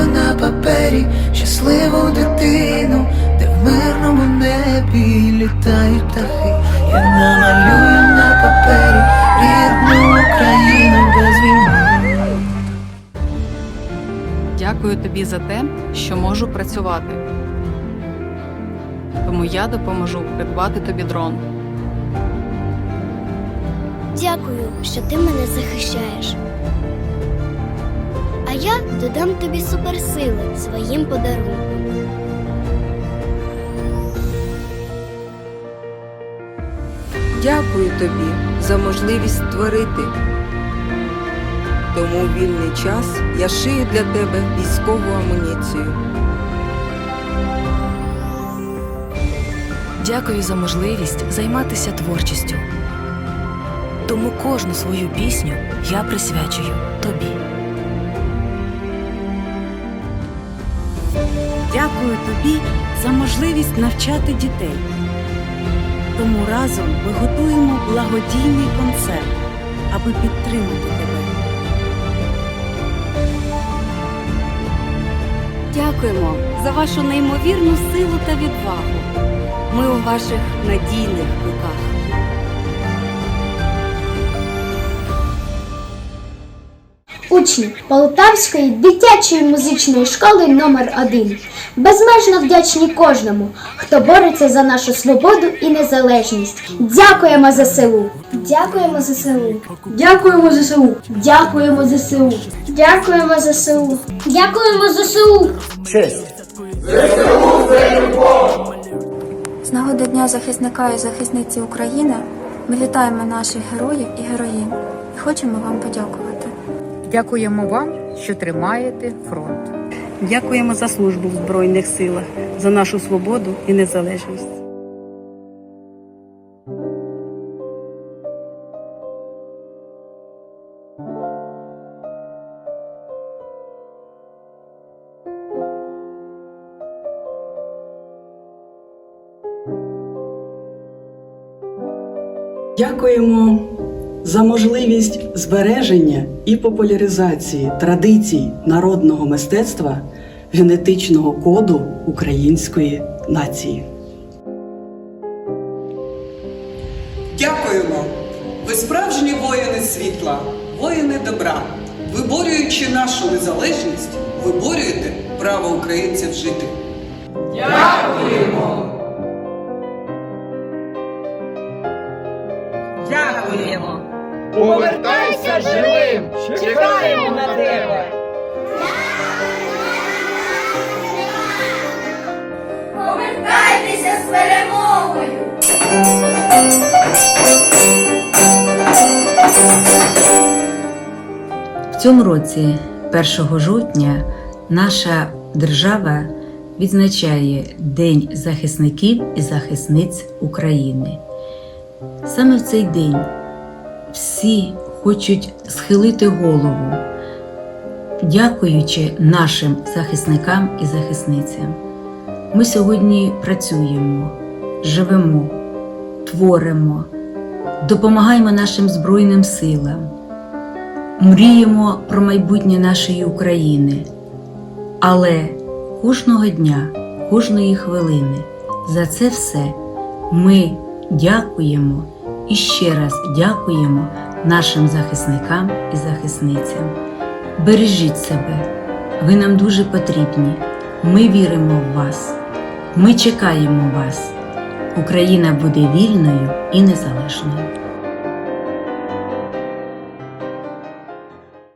Я на папері щасливу дитину, де в мирному небі літають птахи. Я намалюю на папері рідну Україну без війни. Дякую тобі за те, що можу працювати. Тому я допоможу придбати тобі дрон. Дякую, що ти мене захищаєш. Я додам тобі суперсили своїм подарунком. Дякую тобі за можливість творити. Тому у вільний час я шию для тебе військову амуніцію. Дякую за можливість займатися творчістю. Тому кожну свою пісню я присвячую тобі. Дякую тобі за можливість навчати дітей. Тому разом ми готуємо благодійний концерт, аби підтримати тебе. Дякуємо за вашу неймовірну силу та відвагу. Ми у ваших надійних руках. Учні Полтавської дитячої музичної школи номер 1 безмежно вдячні кожному, хто бореться за нашу свободу і незалежність. Дякуємо ЗСУ! Дякуємо ЗСУ! Дякуємо ЗСУ! Дякуємо ЗСУ! Дякуємо ЗСУ! Дякуємо ЗСУ! З нагоди Дня захисника і захисниці України ми вітаємо наших героїв і героїнь і хочемо вам подякувати. Дякуємо вам, що тримаєте фронт. Дякуємо за службу в Збройних силах, за нашу свободу і незалежність. Дякуємо за можливість збереження і популяризації традицій народного мистецтва генетичного коду української нації. Дякуємо! Ви справжні воїни світла, воїни добра. Виборюючи нашу незалежність, виборюєте право українців жити. Дякуємо! Повертайся живим! Чекаємо на тебе! Повертайтеся з перемогою! В цьому році, 1 жовтня, наша держава відзначає День захисників і захисниць України. Саме в цей день всі хочуть схилити голову, дякуючи нашим захисникам і захисницям. Ми сьогодні працюємо, живемо, творимо, допомагаємо нашим Збройним силам мріємо про майбутнє нашої України. Але кожного дня, кожної хвилини за це все ми дякуємо і ще раз дякуємо нашим захисникам і захисницям. Бережіть себе, ви нам дуже потрібні. Ми віримо в вас. Ми чекаємо вас. Україна буде вільною і незалежною.